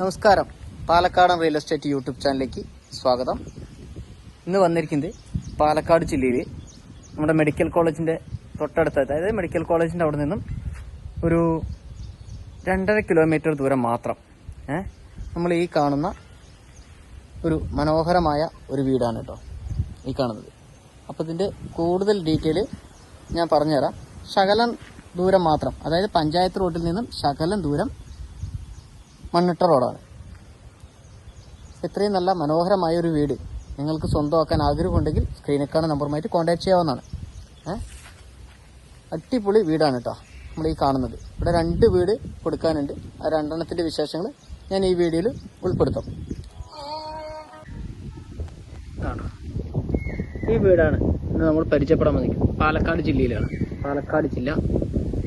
നമസ്കാരം. പാലക്കാടൻ real estate YouTube ചാനലിലേക്ക് സ്വാഗതം. ഇന്ന് വന്നിരിക്കുന്നത് പാലക്കാട് ജില്ലയിൽ നമ്മുടെ മെഡിക്കൽ കോളേജിന്റെ തൊട്ടടുത്ത് അതായത് മെഡിക്കൽ കോളേജിന്റെ അവിടെ നിന്നും ഒരു രണ്ടര കിലോമീറ്റർ ദൂരം മാത്രം നമ്മൾ ഈ കാണുന്ന ഒരു മനോഹരമായ ഒരു വീടാണ് കേട്ടോ ഈ കാണുന്നത്. അപ്പോൾ ഇതിന്റെ കൂടുതൽ ഡീറ്റെയിൽ ഞാൻ പറഞ്ഞുതരാം. ശകലം ദൂരം മാത്രം അതായത് പഞ്ചായത്ത് റോഡിൽ നിന്നും ശകലം ദൂരം മണ്ണിട്ട റോഡാണ്. ഇത്രയും നല്ല മനോഹരമായ ഒരു വീട്. നിങ്ങൾക്ക് സ്വന്തമാക്കാൻ ആഗ്രഹമുണ്ടെങ്കിൽ സ്ക്രീനിൽ കാണുന്ന നമ്പറുമായിട്ട് കോൺടാക്ട് ചെയ്യാവുന്നതാണ്. അടിപൊളി വീടാണ് കേട്ടോ നമ്മൾ ഈ കാണുന്നത്. ഇവിടെ രണ്ട് വീട് കൊടുക്കാനുണ്ട്. ആ രണ്ടെണ്ണത്തിന്റെ വിശേഷങ്ങൾ ഞാൻ ഈ വീഡിയോയിൽ ഉൾപ്പെടുത്തും. ഈ വീടാണ് ഇന്ന് നമ്മൾ പരിചയപ്പെടാൻ വന്നിരിക്കുന്നത്. പാലക്കാട് ജില്ലയിലാണ്. പാലക്കാട് ജില്ല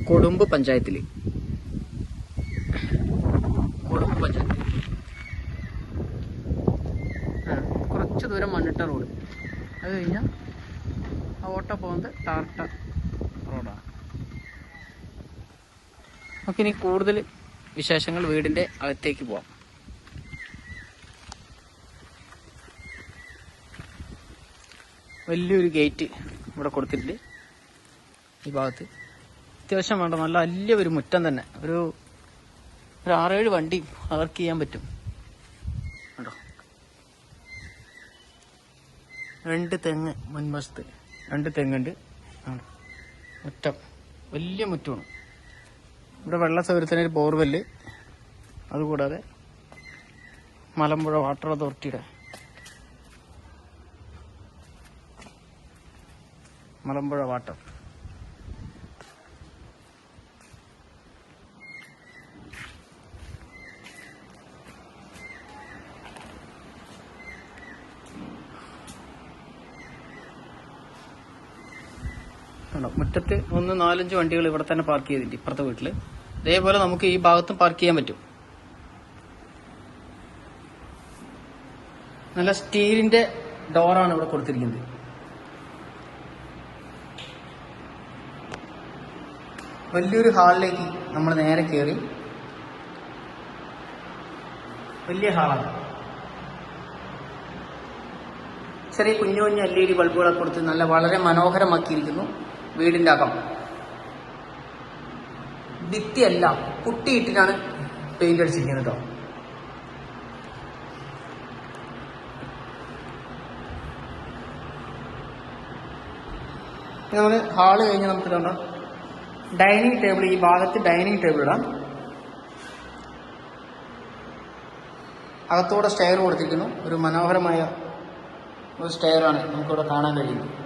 കൊടുമ്പ് പഞ്ചായത്തിൽ കൊടുമ്പ് പഞ്ചായത്ത് കുറച്ച് ദൂരം മണ്ണിട്ട റോഡ്. അത് കഴിഞ്ഞാൽ ആ ഓട്ടോ പോകുന്നത് ടാർട്ട റോഡാണ് നമുക്കിനി കൂടുതൽ വിശേഷങ്ങൾ വീടിന്റെ അകത്തേക്ക് പോവാം. വലിയൊരു ഗേറ്റ് ഇവിടെ കൊടുത്തിട്ടുണ്ട് ഈ ഭാഗത്ത്. അത്യാവശ്യം വേണ്ട നല്ല വലിയ ഒരു മുറ്റം തന്നെ. ഒരു ഒരു ആറേഴ് വണ്ടി അവർക്ക് ചെയ്യാൻ പറ്റും. കേട്ടോ രണ്ട് തെങ്ങ് മുൻവശത്ത് രണ്ട് തെങ്ങുണ്ട്. മുറ്റം. വലിയ മുറ്റമാണ്. ഇവിടെ വെള്ള സൗകര്യത്തിന് ഒരു ബോർവെല്ല്. അതുകൂടാതെ മലമ്പുഴ വാട്ടർ അതോറിറ്റിയുടെ മലമ്പുഴ വാട്ടർ. ആണോ മുറ്റത്ത് ഒന്ന് നാലഞ്ച് വണ്ടികൾ ഇവിടെ തന്നെ പാർക്ക് ചെയ്തിട്ടുണ്ട് ഇപ്പുറത്തെ വീട്ടിൽ. ഇതേപോലെ നമുക്ക് ഈ ഭാഗത്തും പാർക്ക് ചെയ്യാൻ പറ്റും. നല്ല സ്റ്റീലിന്റെ ഡോറാണ് ഇവിടെ കൊടുത്തിരിക്കുന്നത്. വലിയൊരു ഹാളിലേക്ക് നമ്മൾ നേരെ കയറി വലിയ ഹാളാണ്. ചെറിയ കുഞ്ഞു കുഞ്ഞു എൽ ഇ ഡി ബൾബുകളൊക്കെ കൊടുത്ത് നല്ല വളരെ മനോഹരമാക്കിയിരിക്കുന്നു. വീടിന്റെ അകം. ഭിത്തിയല്ല കുട്ടിയിട്ടിട്ടാണ് പെയിന്റ് അടിച്ചിരിക്കുന്നത് കേട്ടോ നമ്മൾ ഹാൾ കഴിഞ്ഞ് നമുക്ക് ഇതുണ്ടോ ഡൈനിങ് ടേബിൾ ഈ ഭാഗത്ത് ഡൈനിങ് ടേബിൾ ഇടാം. അകത്തൂടെ സ്റ്റെയർ കൊടുത്തിരിക്കുന്നു. ഒരു മനോഹരമായ ഒരു സ്റ്റെയറാണ് നമുക്കിവിടെ കാണാൻ കഴിയുന്നത്.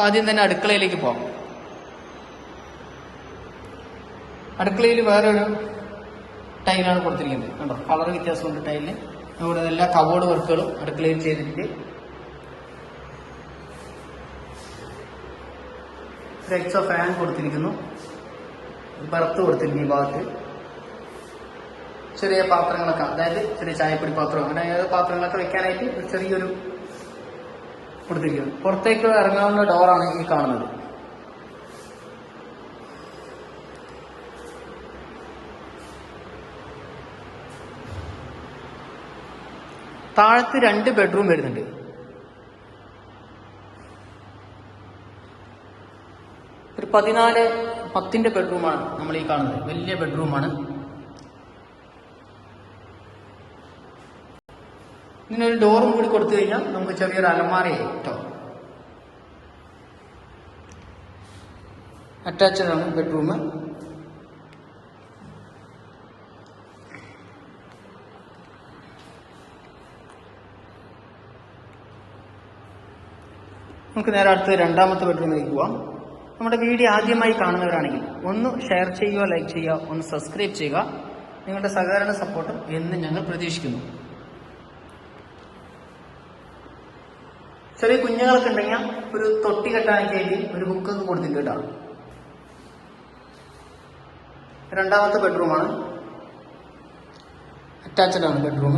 അപ്പൊ ആദ്യം തന്നെ അടുക്കളയിലേക്ക് പോകാം അടുക്കളയിൽ വേറൊരു ടൈലാണ് കൊടുത്തിരിക്കുന്നത്. കണ്ടോ? കളർ വ്യത്യാസമുണ്ട് ടൈലിന്. അതുപോലെ എല്ലാ കബോർഡ് വർക്കുകളും അടുക്കളയിൽ ചെയ്തിട്ടുണ്ട്. ഓഫ് ഫാൻ കൊടുത്തിരിക്കുന്നു. ബർത്ത് കൊടുത്തിരിക്കുന്നു ഈ ഭാഗത്ത്. ചെറിയ പാത്രങ്ങളൊക്കെ. അതായത് ചെറിയ ചായപ്പൊടി പാത്രം അങ്ങനെ പാത്രങ്ങളൊക്കെ വെക്കാനായിട്ട് ചെറിയൊരു കൊടുത്തിരിക്കുന്നു പുറത്തേക്ക് ഇറങ്ങാവുന്ന ഡോറാണ് ഈ കാണുന്നത്. താഴത്ത് രണ്ട് ബെഡ്റൂം വരുന്നുണ്ട്. ഒരു പതിനാല് പത്തിന്റെ ബെഡ്റൂമാണ് നമ്മൾ ഈ കാണുന്നത്. വലിയ ബെഡ്റൂമാണ്. ഇതിനൊരു ഡോറും കൂടി കൊടുത്തു കഴിഞ്ഞാൽ നമുക്ക് ചെറിയൊരു അലമാരയായി കേട്ടോ. അറ്റാച്ച്ഡ് ആണ് ബെഡ്റൂം നമുക്ക് നേരെ അടുത്ത് രണ്ടാമത്തെ ബെഡ്റൂമിലേക്ക് പോവാം. നമ്മുടെ വീഡിയോ ആദ്യമായി കാണുന്നവരാണെങ്കിൽ ഒന്ന് ഷെയർ ചെയ്യുക ലൈക്ക് ചെയ്യുക ഒന്ന് സബ്സ്ക്രൈബ് ചെയ്യുക. നിങ്ങളുടെ സഹകരണ സപ്പോർട്ട് എന്നും ഞങ്ങൾ പ്രതീക്ഷിക്കുന്നു. ചെറിയ കുഞ്ഞുങ്ങളൊക്കെ ഉണ്ടെങ്കിൽ ഒരു തൊട്ടി കെട്ടാനൊക്കെ ആയിട്ട് ഒരു ബുക്കൊക്കെ കൊടുത്തിട്ടുണ്ട് കേട്ടോ. രണ്ടാമത്തെ ബെഡ്റൂമാണ് അറ്റാച്ച്ഡ് ആണ് ബെഡ്റൂം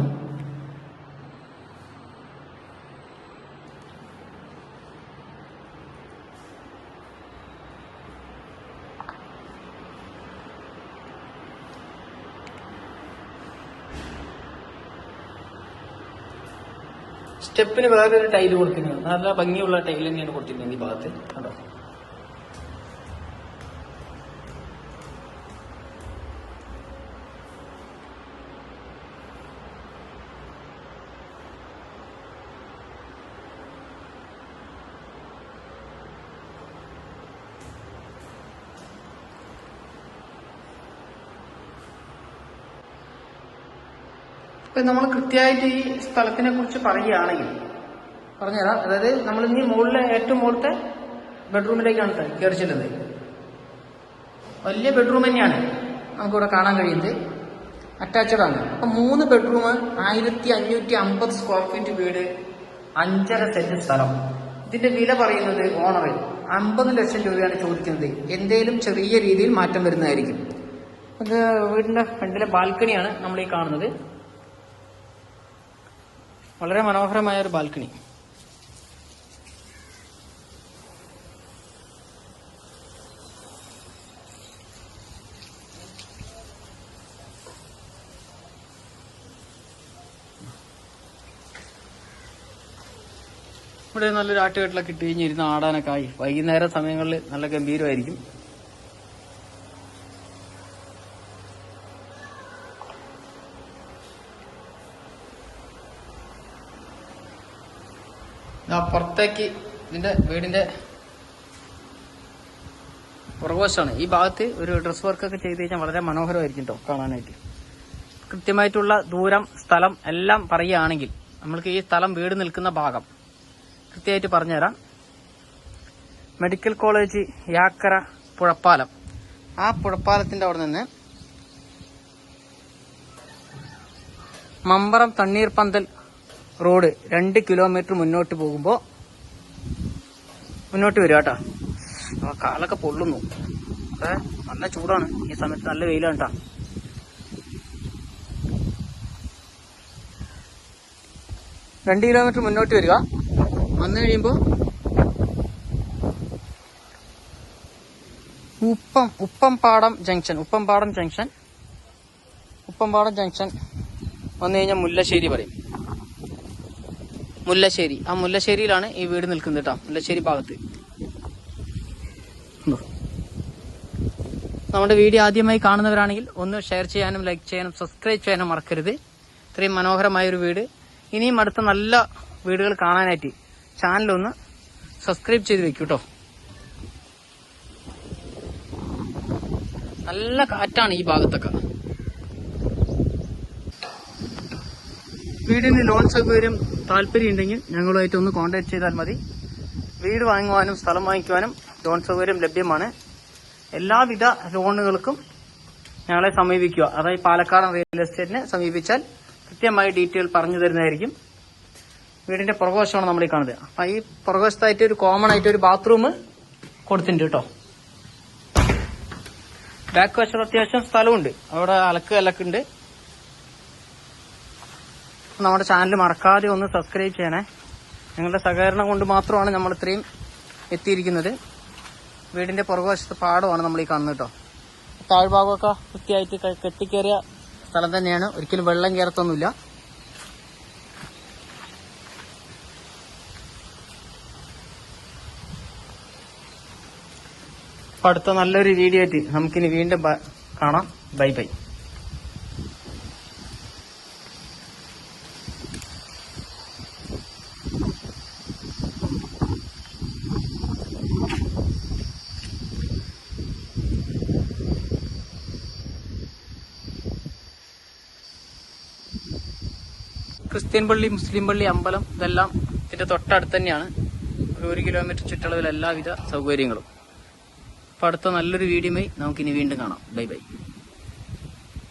സ്റ്റെപ്പിന് വേറൊരു ടൈൽ കൊടുക്കുന്നത്. നല്ല ഭംഗിയുള്ള ടൈൽ തന്നെയാണ് കൊടുത്തിരുന്നത് ഈ ഭാഗത്ത്. കണ്ടോ? ഇപ്പൊ നമ്മൾ കൃത്യമായിട്ട് ഈ സ്ഥലത്തിനെ കുറിച്ച് പറയുകയാണെങ്കിൽ പറഞ്ഞുതരാം. അതായത് നമ്മൾ ഇനി മുകളിലെ ഏറ്റവും മുകളിലത്തെ ബെഡ്റൂമിലേക്കാണ് കയറി ചെല്ലുന്നത്. വലിയ ബെഡ്റൂം തന്നെയാണ് നമുക്കിവിടെ കാണാൻ കഴിയുന്നത്. അറ്റാച്ചഡ് ആണ്. അപ്പൊ മൂന്ന് ബെഡ്റൂം ആയിരത്തി അഞ്ഞൂറ്റി അമ്പത് സ്ക്വയർ ഫീറ്റ് വീട് അഞ്ചര സെന്റ് സ്ഥലം. ഇതിന്റെ വില പറയുന്നത് ഓണർ അമ്പത് ലക്ഷം രൂപയാണ് ചോദിക്കുന്നത്. എന്തേലും ചെറിയ രീതിയിൽ മാറ്റം വരുന്നതായിരിക്കും. അത് വീടിന്റെ ഫ്രണ്ടിലെ ബാൽക്കണിയാണ് നമ്മൾ ഈ കാണുന്നത്. വളരെ മനോഹരമായ ഒരു ബാൽക്കണി. ഇവിടെ നല്ലൊരു ആട്ടുകെട്ടിലൊക്കെ ഇട്ട് കഴിഞ്ഞിരുന്ന് ആടാനൊക്കെ ആയി. വൈകുന്നേര സമയങ്ങളിൽ നല്ല ഗംഭീരമായിരിക്കും. പുറത്തേക്ക് ഇതിന്റെ വീടിന്റെ പുറകുവശമാണ്. ഈ ഭാഗത്ത് ഒരു ഡ്രസ് വർക്ക് ഒക്കെ ചെയ്ത് കഴിഞ്ഞാൽ വളരെ മനോഹരമായിരിക്കും കേട്ടോ കാണാനായിട്ട്. കൃത്യമായിട്ടുള്ള ദൂരം സ്ഥലം എല്ലാം പറയുകയാണെങ്കിൽ നമ്മൾക്ക് ഈ സ്ഥലം വീട് നിൽക്കുന്ന ഭാഗം കൃത്യമായിട്ട് പറഞ്ഞുതരാം. മെഡിക്കൽ കോളേജ് യാക്കര പുഴപ്പാലം. ആ പുഴപ്പാലത്തിന്റെ അവിടെ നിന്ന് മമ്പറം തണ്ണീർപന്തൽ റോഡ് രണ്ട് കിലോമീറ്റർ മുന്നോട്ട് പോകുമ്പോൾ മുന്നോട്ട് വരിക കേട്ടോ. ആ കാലൊക്കെ പൊള്ളുന്നു. ഏ നല്ല ചൂടാണ്. ഈ സമയത്ത് നല്ല വെയിലാണ് കേട്ടോ രണ്ട് കിലോമീറ്റർ മുന്നോട്ട് വരിക. വന്നു കഴിയുമ്പോൾ Uppam Uppampadam junction Uppampadam junction Uppampadam junction വന്നു കഴിഞ്ഞാൽ മുല്ലശ്ശേരി പറയും. മുല്ലശ്ശേരി. ആ മുല്ലശ്ശേരിയിലാണ് ഈ വീട് നിൽക്കുന്നത് കേട്ടോ മുല്ലശ്ശേരി ഭാഗത്ത്? നമ്മുടെ വീഡിയോ ആദ്യമായി കാണുന്നവരാണെങ്കിൽ ഒന്ന് ഷെയർ ചെയ്യാനും ലൈക്ക് ചെയ്യാനും സബ്സ്ക്രൈബ് ചെയ്യാനും മറക്കരുത്. ഇത്രയും മനോഹരമായ ഒരു വീട്. ഇനിയും അടുത്ത നല്ല വീടുകൾ കാണാനായിട്ട് ചാനലൊന്ന് സബ്സ്ക്രൈബ് ചെയ്ത് വെക്കൂ കേട്ടോ നല്ല കാറ്റാണ് ഈ ഭാഗത്തൊക്കെ. വീടിന് ലോൺ സൗകര്യം താല്പര്യം ഉണ്ടെങ്കിൽ ഞങ്ങളുമായിട്ട് ഒന്ന് കോൺടാക്ട് ചെയ്താൽ മതി. വീട് വാങ്ങുവാനും സ്ഥലം വാങ്ങിക്കുവാനും ലോൺ സൗകര്യം ലഭ്യമാണ്. എല്ലാവിധ ലോണുകൾക്കും ഞങ്ങളെ സമീപിക്കുക. അതായത് പാലക്കാട് റിയൽ എസ്റ്റേറ്റിനെ സമീപിച്ചാൽ കൃത്യമായി ഡീറ്റെയിൽ പറഞ്ഞു തരുന്നതായിരിക്കും. വീടിന്റെ പുറകുവശമാണ് നമ്മൾ ഈ കാണുന്നത്. അപ്പൊ ഈ പുറകുവശത്തായിട്ട് ഒരു കോമൺ ആയിട്ട് ഒരു ബാത്റൂം കൊടുത്തിട്ടുണ്ട് കേട്ടോ. ബാക്ക് വശത്ത് അത്യാവശ്യം സ്ഥലമുണ്ട്. അവിടെ അലക്ക് അലക്ക് ഉണ്ട്. നമ്മുടെ ചാനൽ മറക്കാതെ ഒന്ന് സബ്സ്ക്രൈബ് ചെയ്യണേ. നിങ്ങളുടെ സഹകരണം കൊണ്ട് മാത്രമാണ് നമ്മൾ ഇത്രയും എത്തിയിരിക്കുന്നത്. വീടിന്റെ പുറകുവശത്ത് പാടമാണ് നമ്മൾ ഈ കാണുന്നത് കേട്ടോ താഴ്ഭാഗമൊക്കെ വൃത്തിയായിട്ട് കെട്ടിക്കേറിയ സ്ഥലം തന്നെയാണ്. ഒരിക്കലും വെള്ളം കയറത്തൊന്നുമില്ല. അടുത്ത നല്ലൊരു വീഡിയോ ആയിട്ട് നമുക്കിനി വീണ്ടും കാണാം. Bye by. ക്രിസ്ത്യൻ പള്ളി മുസ്ലിം പള്ളി അമ്പലം ഇതെല്ലാം ഇതിന്റെ തൊട്ടടുത്ത് തന്നെയാണ്. ഒരു ഒരു കിലോമീറ്റർ ചുറ്റളവിൽ എല്ലാവിധ സൗകര്യങ്ങളും. അപ്പൊ അടുത്ത നല്ലൊരു വീഡിയോയുമായി നമുക്കിനി വീണ്ടും കാണാം. Bye bye.